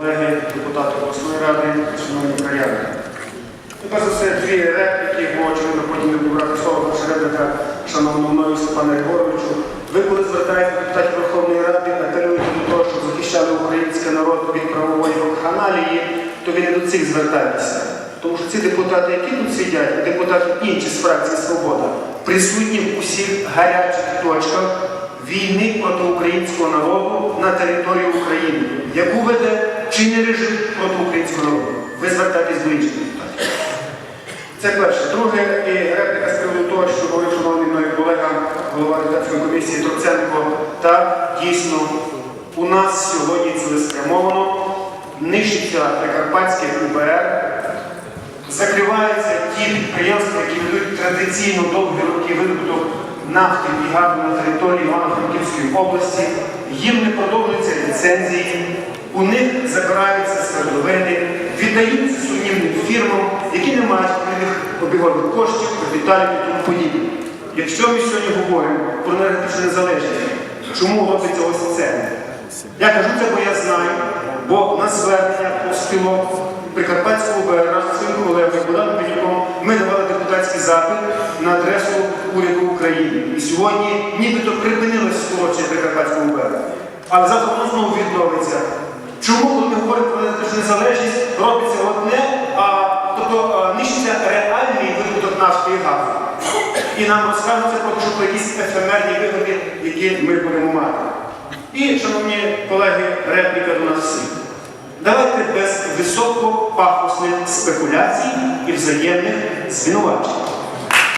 колеги, депутати обласної ради, шановні краяни. Перш за все, дві репліки, бо очевидно потім не буду брати слово перша репліка, шановному мною Степану Єгоровичу. Ви коли звертаєте депутатів Верховної Ради, апелюєте до того, щоб захищали український народ від правової вакханалії, то ви не до цих звертайтеся. Тому що ці депутати, які тут сидять, і депутати інші з фракції Свобода, присутні в усіх гарячих точках війни проти українського народу на території України, яку веде чинний режим проти українського народу. Ви звертайтесь до інших депутатів. Це перше. Друге, і репліка з приводу того, що говорив шановний мною колега, голова депутатської комісії Троценко. Так, дійсно, у нас сьогодні цілеспрямовано нищиться Прикарпатське УБР, закриваються ті підприємства, які ведуть традиційно довгі роки видобуток нафти і газу на території Івано-Франківської області, їм не продовжуються ліцензії, у них забираються свердловини, віддаються сумнівним фірмам, які не мають відповідних обігових коштів, капіталів і тому подібне. Якщо ми сьогодні говоримо про енергетичну незалежність, чому робиться ось це? Я кажу це, бо я знаю, бо на звернення постіло Прикарпатського ОБР своїм колегою Богданом Пенюком ми давали депутатський запит на адресу уряду України. І сьогодні нібито припинилось скорочення Прикарпатського ОБР. Але завтра воно знову відновиться. Чому, коли ми говоримо про енергетичну незалежність, а, реальний видобуток нафти і газу. І нам розказується що про якісь ефемерні вигоди, які ми будемо мати. І, шановні колеги, репліка до нас всіх. Давайте без високопафосних спекуляцій і взаємних звинувачень.